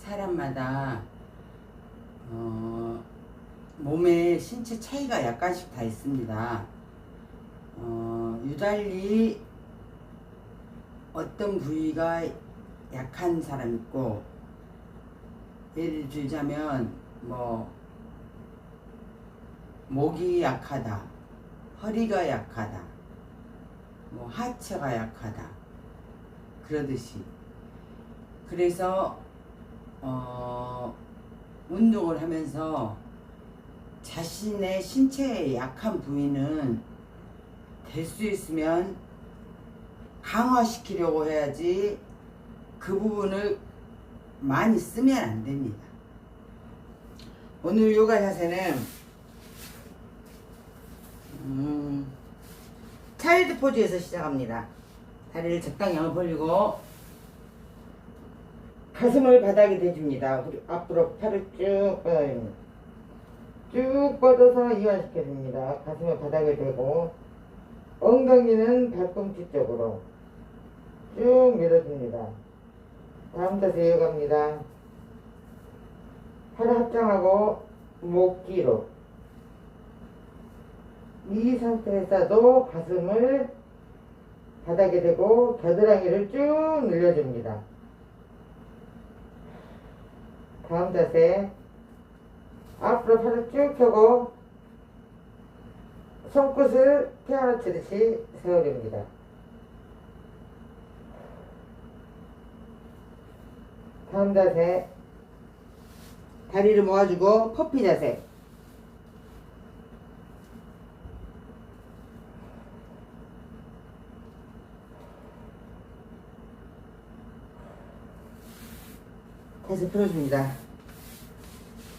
사람마다 어, 몸의 신체 차이가 약간씩 다 있습니다. 어, 유달리 어떤 부위가 약한 사람 있고 예를 들자면 뭐 목이 약하다, 허리가 약하다, 뭐 하체가 약하다 그러듯이 그래서 어, 운동을 하면서 자신의 신체의 약한 부위는 될 수 있으면 강화시키려고 해야지 그 부분을 많이 쓰면 안 됩니다. 오늘 요가 자세는 음, 차일드 포즈에서 시작합니다. 다리를 적당히 벌리고 가슴을 바닥에 대줍니다. 앞으로 팔을 쭉 뻗어줍니다. 쭉 뻗어서 이완시켜줍니다. 가슴을 바닥에 대고 엉덩이는 발꿈치 쪽으로 쭉 밀어줍니다. 다음 자세 이어갑니다. 팔을 합장하고 목 뒤로 이 상태에서도 가슴을 바닥에 대고 겨드랑이를 쭉 늘려줍니다. 다음 자세 앞으로 팔을 쭉 펴고 손끝을 피아노 치듯이 세워줍니다. 다음 자세 다리를 모아주고 퍼피 자세 다시 풀어줍니다.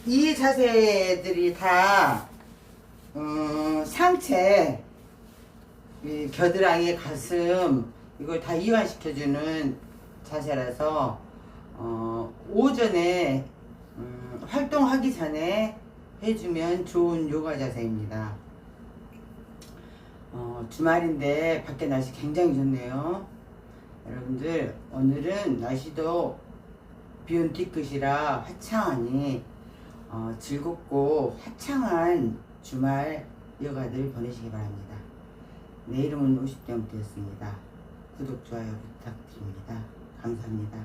이 자세들이 다 어, 상체, 이 겨드랑이, 가슴 이걸 다 이완시켜주는 자세라서 어, 오전에 음, 활동하기 전에 해주면 좋은 요가 자세입니다. 어, 주말인데 밖에 날씨 굉장히 좋네요. 여러분들 오늘은 날씨도 비온 뒤끝이라 화창하니 어, 즐겁고 화창한 주말 여가들 보내시기 바랍니다. 내 이름은 50대 였습니다 구독, 좋아요 부탁드립니다. 감사합니다.